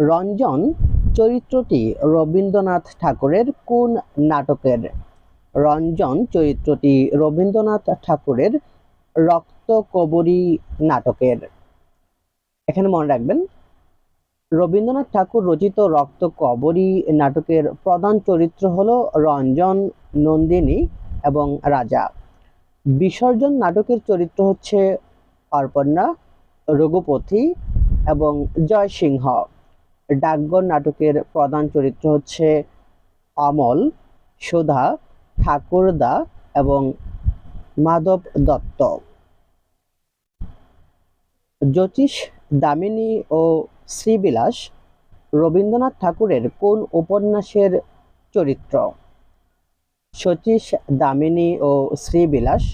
রঞ্জন চরিত্রটি রবীন্দ্রনাথ ঠাকুরের কোন নাটকের? রঞ্জন চরিত্রটি রবীন্দ্রনাথ ঠাকুরের রক্তকবরী নাটকের। এখানে মনে রাখবেন, রবীন্দ্রনাথ ঠাকুর রচিত রক্তকবরী নাটকের প্রধান চরিত্র হল রঞ্জন নন্দিনী এবং রাজা। বিসর্জন নাটকের চরিত্র হচ্ছে অর্পণা, রঘুপতি এবং জয়সিংহ। ডাকঘর নাটকের প্রধান চরিত্র হচ্ছে অমল, সুধা, ঠাকুরদা এবং মাধব দত্ত। জ্যোতিষ দামিনী ও শ্রীবিলাস রবীন্দ্রনাথ ঠাকুরের কোন উপন্যাসের চরিত্র? সতীশ দামিনী ও শ্রীবিলাস,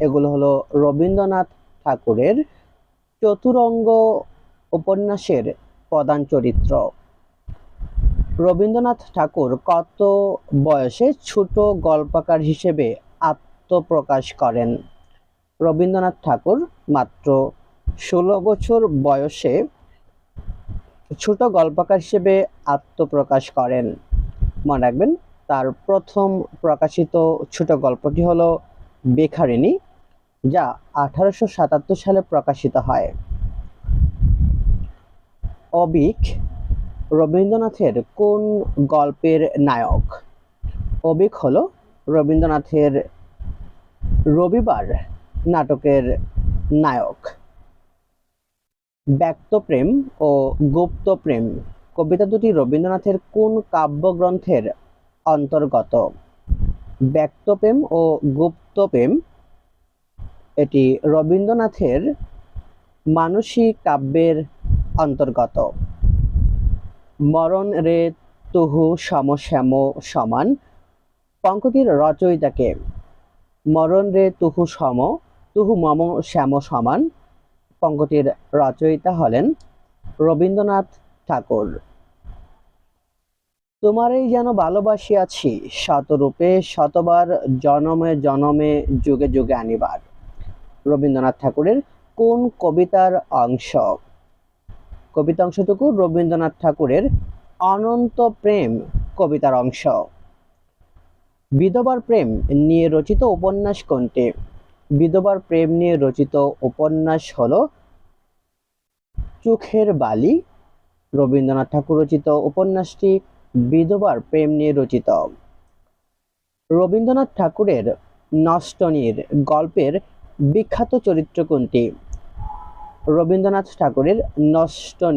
এগুলো হলো রবীন্দ্রনাথ ঠাকুরের চতুরঙ্গ উপন্যাসের প্রধান চরিত্র। রবীন্দ্রনাথ ঠাকুর কত বয়সে ছোট গল্পকার হিসেবে আত্মপ্রকাশ করেন? রবীন্দ্রনাথ ঠাকুর মাত্র ষোলো বছর বয়সে ছোট গল্পকার হিসেবে আত্মপ্রকাশ করেন। মনে রাখবেন, তার প্রথম প্রকাশিত ছোট গল্পটি হলো বেখারিণী যা আঠারোশো সাতাত্তর সালে প্রকাশিত হয়। অবিক রবীন্দ্রনাথের কোন গল্পের নায়ক? অবিক হলো রবীন্দ্রনাথের রবিবার নাটকের নায়ক। ব্যক্তপ্রেম ও গুপ্তপ্রেম কবিতা দুটি রবীন্দ্রনাথের কোন কাব্যগ্রন্থের অন্তর্গত? ব্যক্তপ্রেম ও গুপ্তপ্রেম এটি রবীন্দ্রনাথের মানসিক কাব্যের অন্তর্গত। মরণ রে তুহু সমশ্যাম সমান। পঙ্কটির রচয়িতাকে, মরণ রে তুহু সম, তুহু মম শ্যাম সমান। পঙ্কটির রচয়িতা হলেন রবীন্দ্রনাথ ঠাকুর। তোমারই যেন ভালোবাসি আছি শতরূপে শতবার, জনমে জনমে, যুগে যুগে আনিবার। রবীন্দ্রনাথ ঠাকুরের কোন কবিতার অংশ? কবিতা অংশটুকু রবীন্দ্রনাথ ঠাকুরের অনন্ত প্রেম কবিতার অংশ। বিধবার প্রেম নিয়ে রচিত উপন্যাস কোনটি? বিধবার প্রেম নিয়ে রচিত উপন্যাস হল চোখের বালি। রবীন্দ্রনাথ ঠাকুর রচিত উপন্যাসটি বিধবার প্রেম নিয়ে রচিত। রবীন্দ্রনাথ ঠাকুরের নষ্টনীর গল্পের বিখ্যাত চরিত্র কোনটি? রবীন্দ্রনাথ ঠাকুরের নষ্ট